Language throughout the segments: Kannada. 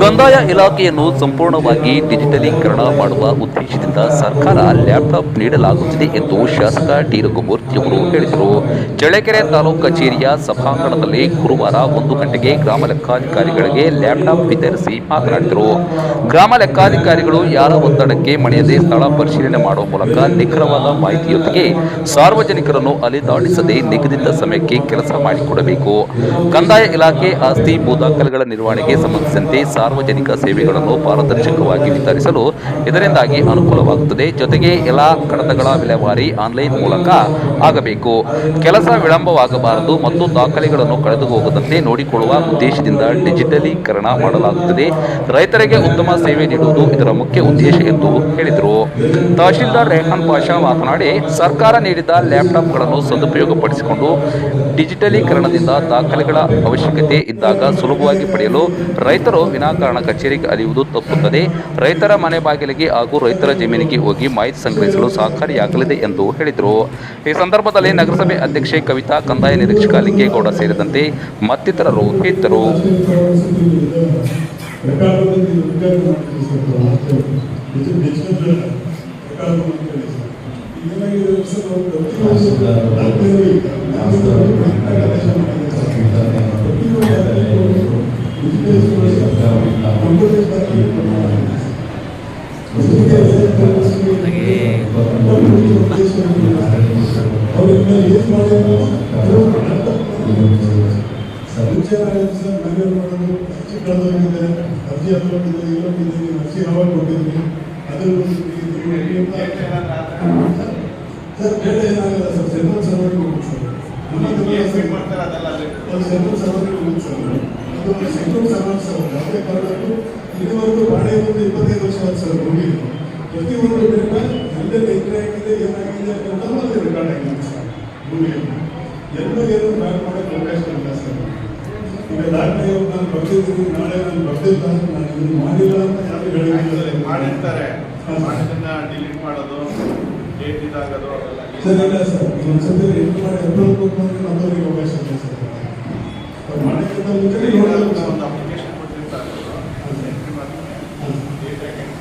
ಕಂದಾಯ ಇಲಾಖೆಯನ್ನು ಸಂಪೂರ್ಣವಾಗಿ ಡಿಜಿಟಲೀಕರಣ ಮಾಡುವ ಉದ್ದೇಶದಿಂದ ಸರ್ಕಾರ ಲ್ಯಾಪ್ಟಾಪ್ ನೀಡಲಾಗುತ್ತಿದೆ ಎಂದು ಶಾಸಕ ಟಿ ರಘುಮೂರ್ತಿಯವರು ಹೇಳಿದರು. ಚಳ್ಳಕೆರೆ ತಾಲೂಕು ಕಚೇರಿಯ ಸಭಾಂಗಣದಲ್ಲಿ ಗುರುವಾರ ಒಂದು ಗಂಟೆಗೆ ಗ್ರಾಮ ಲೆಕ್ಕಾಧಿಕಾರಿಗಳಿಗೆ ಲ್ಯಾಪ್ಟಾಪ್ ವಿತರಿಸಿ ಮಾತನಾಡಿದರು. ಗ್ರಾಮ ಲೆಕ್ಕಾಧಿಕಾರಿಗಳು ಯಾರ ಒತ್ತಡಕ್ಕೆ ಮಣಿಯದೆ ಸ್ಥಳ ಪರಿಶೀಲನೆ ಮಾಡುವ ಮೂಲಕ ನಿಖರವಾದ ಮಾಹಿತಿಯೊಂದಿಗೆ ಸಾರ್ವಜನಿಕರನ್ನು ಅಲೆದಾಡಿಸದೆ ನಿಗದಿತ ಸಮಯಕ್ಕೆ ಕೆಲಸ ಮಾಡಿಕೊಡಬೇಕು. ಕಂದಾಯ ಇಲಾಖೆ ಆಸ್ತಿ ಭೂ ದಾಖಲೆಗಳ ನಿರ್ವಹಣೆಗೆ ಸಂಬಂಧಿಸಿದಂತೆ ಸಾರ್ವಜನಿಕ ಸೇವೆಗಳನ್ನು ಪಾರದರ್ಶಕವಾಗಿ ವಿತರಿಸಲು ಇದರಿಂದಾಗಿ ಅನುಕೂಲವಾಗುತ್ತದೆ. ಜೊತೆಗೆ ಎಲ್ಲ ಕಡತಗಳ ವಿಲೇವಾರಿ ಆನ್ಲೈನ್ ಮೂಲಕ ಆಗಬೇಕು. ಕೆಲಸ ವಿಳಂಬವಾಗಬಾರದು ಮತ್ತು ದಾಖಲೆಗಳನ್ನು ಕಳೆದು ಹೋಗದಂತೆ ನೋಡಿಕೊಳ್ಳುವ ಉದ್ದೇಶದಿಂದ ಡಿಜಿಟಲೀಕರಣ ಮಾಡಲಾಗುತ್ತದೆ. ರೈತರಿಗೆ ಉತ್ತಮ ಸೇವೆ ನೀಡುವುದು ಇದರ ಮುಖ್ಯ ಉದ್ದೇಶ ಎಂದು ಹೇಳಿದರು. ತಹಶೀಲ್ದಾರ್ ರೆಹಾನ್ ಪಾಷಾ ಮಾತನಾಡಿ, ಸರ್ಕಾರ ನೀಡಿದ ಲ್ಯಾಪ್ಟಾಪ್ಗಳನ್ನು ಸದುಪಯೋಗಪಡಿಸಿಕೊಂಡು ಡಿಜಿಟಲೀಕರಣದಿಂದ ದಾಖಲೆಗಳ ಅವಶ್ಯಕತೆ ಇದ್ದಾಗ ಸುಲಭವಾಗಿ ಪಡೆಯಲು ರೈತರು ವಿನಾಕಾರಣ ಕಚೇರಿಗೆ ಅಲಿಯುವುದು ತಪ್ಪುತ್ತದೆ. ರೈತರ ಮನೆ ಬಾಗಿಲಿಗೆ ಹಾಗೂ ರೈತರ ಜಮೀನಿಗೆ ಹೋಗಿ ಮಾಹಿತಿ ಸಂಗ್ರಹಿಸಲು ಸಹಕಾರಿಯಾಗಲಿದೆ ಎಂದು ಹೇಳಿದರು. ಈ ಸಂದರ್ಭದಲ್ಲಿ ನಗರಸಭೆ ಅಧ್ಯಕ್ಷೆ ಕವಿತಾ, ಕಂದಾಯ ನಿರೀಕ್ಷಕ ಲಿಂಗೇಗೌಡ ಸೇರಿದಂತೆ ಮತ್ತಿತರರು ಇದ್ದರು. ಅರ್ಜಿ ಹಾಕೊಂಡಿದ್ದಾರೆ ಇಲ್ಲೊಂದಿದ್ದೀವಿ ಅರ್ಜಿ ನಾವು ಕೊಟ್ಟಿದ್ದೀವಿ ಸರ್ ಬೇರೆ ಏನಾಗಲ್ಲ ಸರ್ ಸೆಂಟ್ರಲ್ ಸರ್ವರ್ ಕೊಡಿ ಸರ್ ಸೆಂಟ್ರಲ್ ಸರ್ವರ್ ಕೊಡಿ ಸರ್ ಅದು ಸೆಂಟ್ರಲ್ ಸರ್ ಯಾವುದೇ ಕಾರಣಕ್ಕೂ ಇಲ್ಲಿವರೆಗೂ ಬಾಳೆ ಒಂದು ಇಪ್ಪತ್ತೈದು ವರ್ಷ ಸರ್ ಏನಾಗಿದೆ ರೆಕಾರ್ಡ್ ಆಗಿದೆ ಸರ್ ಮುಗಿದು ಎಲ್ಲೂ ಏನು ಬ್ಯಾಕ್ ಮಾಡೋಕ್ಕೆ ಅವಕಾಶ ಇಲ್ಲ ಸರ್. ಈಗ ದಾಖಲೆ ನಾನು ಬರ್ತಿದ್ದೀನಿ ನಾಳೆ ನಾನು ಬರ್ತಿಲ್ಲ ನಾನು ಇದನ್ನು ಮಾಡಿಲ್ಲ ಅಂತ ಯಾರು ಹೇಳಿಲ್ಲ ಮಾಡಿರ್ತಾರೆ ಮಾಡಿದ್ದನ್ನ ಡಿಲೀಟ್ ಮಾಡೋದು ಡೇಟ್ ಇದಾಗೋದು ಸರ್ ಇಲ್ಲ ಸರ್. ಒಂದ್ಸತಿ ಮಾಡಿ ಅಪ್ರೂವ್ ಕೊಟ್ಟು ನಮ್ಮವರಿಗೆ ಅವಕಾಶ ಇದೆ ಸರ್ ಅವ್ರು ಮಾಡೋಕ್ಕಿಂತ ಮುಂಚೆ ಮಾಡ್ತಾರೆ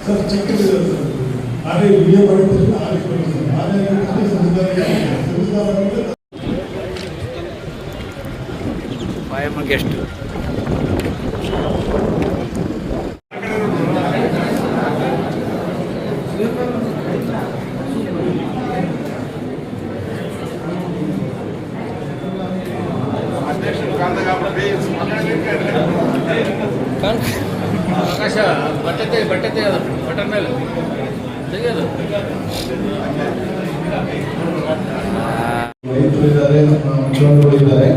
ಸರ್ ಚೆಕ್ ಇದೆ ಸರ್? ಆರೇ ವಿಡಿಯೋ ಮಾಡಿದ್ರೆ ಆರೇ ಕೊಡಿ ಸರ್ ಆರೇ ಸಂಸ್ಕಾರ ಸಂಸ್ಕಾರ ಅಂದರೆ ಗೆಸ್ಟ್ ಅಧ್ಯಕ್ಷರು ಕಾಂತಗಾಬ್ರಿ ಆಕಾಶ ಬಟ್ಟೆ ತೆಗೆ ಬಟ್ಟೆ ತೆಗೆದು ಬಟನ್ ಮೇಲೆ ತೆಗೆಯೋದು ರೈತರು ಇದ್ದಾರೆ, ನಮ್ಮ ಮುಖಂಡರು ಇದ್ದಾರೆ.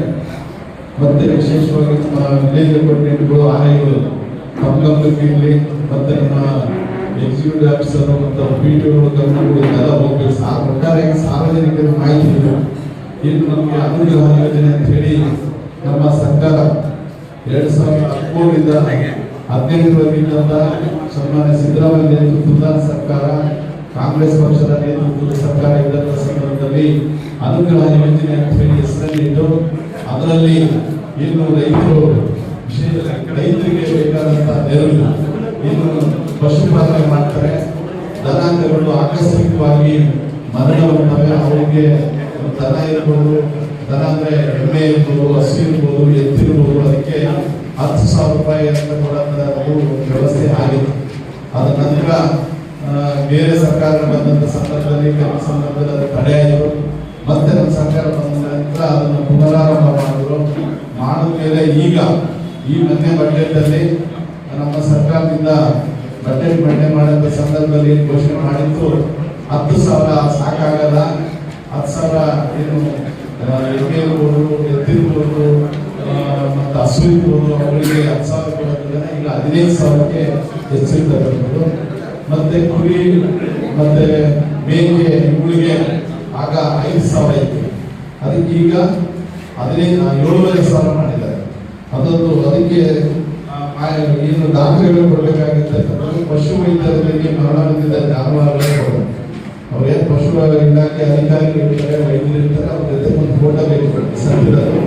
ಮತ್ತೆ ವಿಶೇಷವಾಗಿ ನಮ್ಮ ವಿಲೇಜ್ ಅಪಾರ್ಟ್ಮೆಂಟ್ಗಳು ಆನೆಗಳು. ನಮ್ಮ ಇರಲಿ ಮತ್ತೆ ನಮ್ಮ ಎಕ್ಸಿಕ್ಯೂಟಿವ್ ಆಫೀಸರ್ ಮತ್ತು ಪಿಟಿಒಗಳು ಗಮನಗಳು ಹೋಗಿ ಹೋಗ್ಬೇಕು ಸಾ ಒಟ್ಟಾರೆ ಸಾರ್ವಜನಿಕರ ಮಾಹಿತಿ ಇದೆ. ಇನ್ನು ನಮಗೆ ಅನುಗ್ರಹ ಯೋಜನೆ ಅಂತ ಹೇಳಿ ನಮ್ಮ ಸರ್ಕಾರ ಎರಡು ಸಾವಿರದ ಹದಿಮೂರರಿಂದ ಹದಿನೆಂಟರಲ್ಲಿದ್ದಂಥ ಸನ್ಮಾನ್ಯ ಸಿದ್ದರಾಮಯ್ಯ ನೇತೃತ್ವದ ಸರ್ಕಾರ, ಕಾಂಗ್ರೆಸ್ ಪಕ್ಷದ ನೇತೃತ್ವದ ಸರ್ಕಾರ ಇದ್ದಂಥ ಸಂದರ್ಭದಲ್ಲಿ ಅನುಗ್ರಹ ಯೋಜನೆ ಅಂತ ಹೇಳಿ ಹೆಸರಲ್ಲಿಟ್ಟು ಅದರಲ್ಲಿ ಇನ್ನು ರೈತರು ರೈತರಿಗೆ ಬೇಕಾದಂಥ ನೆರವು ಇನ್ನು ಪಶುಪಾಲನೆ ಮಾಡ್ತಾರೆ. ದನಾಂಗಗಳು ಆಕಸ್ಮಿಕವಾಗಿ ಮರಣ ಹೊಂದವೆ ಅವರಿಗೆ ದನ ಇರ್ಬೋದು, ದನ ಅಂದ್ರೆ ಎಮ್ಮೆ ಇರ್ಬೋದು, ಹಸು ಇರ್ಬೋದು, ಎತ್ತಿರ್ಬೋದು, ಅದಕ್ಕೆ ಹತ್ತು ಸಾವಿರ ರೂಪಾಯಿ ಅಂತ ಕೊಡೋದು ವ್ಯವಸ್ಥೆ ಆಗಿತ್ತು ಅದ ನಂತರ ಬೇರೆ ಸರ್ಕಾರ ಬಂದಂತ ಸಂದರ್ಭದಲ್ಲಿ ಕೆಲವು ಸಂದರ್ಭದಲ್ಲಿ ಅದು ತಡೆಯಾಯಿತು ಮತ್ತೆ ನಮ್ಮ ಸರ್ಕಾರ ಬಂದ ನಂತರ ಅದನ್ನು ಪುನರಾರಂಭ ಮಾಡಿದ್ರು. ಮಾಡಿದ ಈಗ. ಈ ಮೊನ್ನೆ ಬಜೆಟ್ ಅಲ್ಲಿ ನಮ್ಮ ಸರ್ಕಾರದಿಂದ ಬಜೆಟ್ ಮಂಡನೆ ಮಾಡಿದ ಸಂದರ್ಭದಲ್ಲಿ ಏನು ಘೋಷಣೆ ಮಾಡಿತ್ತು, ಹತ್ತು ಸಾವಿರ ಸಾಕಾಗಲ್ಲ. ಹತ್ತು ಸಾವಿರ ಏನು ಎತ್ತಿರ್ಬೋದು ಮತ್ತು ಹಸು ಇರ್ಬೋದು ಅವರಿಗೆ ಹತ್ತು ಸಾವಿರ ಕೊಡೋದ್ರಿಂದ ಈಗ ಹದಿನೈದು ಸಾವಿರಕ್ಕೆ ಹೆಚ್ಚಿರ್ತಕ್ಕಂಥದ್ದು ಮತ್ತು ಕುರಿ ಮತ್ತು ಮೇಕೆ ಇವುಗಳಿಗೆ ಆಗ ಐದು ಸಾವಿರ ಇತ್ತು ಅದಕ್ಕೆ ಈಗ ಹದಿನೈದು ಏಳುವರೆ ಸಾವಿರ ಮಾಡಿದ್ದಾರೆ. ಅದೊಂದು ಅದಕ್ಕೆ ಏನು ದಾಖಲೆಗಳು ಕೊಡಬೇಕಾಗಿತ್ತು ಪಶು ವೈದ್ಯರಿಗೆ ಮರಣ ಹೊಂದಿದ ಜಾನುವಾರುಗಳೇ ಕೊಡಬೇಕು ಅವ್ರೇನು ಪಶು ಇಲಾಖೆ ಅಧಿಕಾರಿಗಳು ಇರ್ತಾರೆ, ವೈದ್ಯರು ಇರ್ತಾರೆ, ಅವ್ರ ಜೊತೆ ಒಂದು ಫೋಟೋ ಬೇಕು. ಸತ್ತಿರೋದು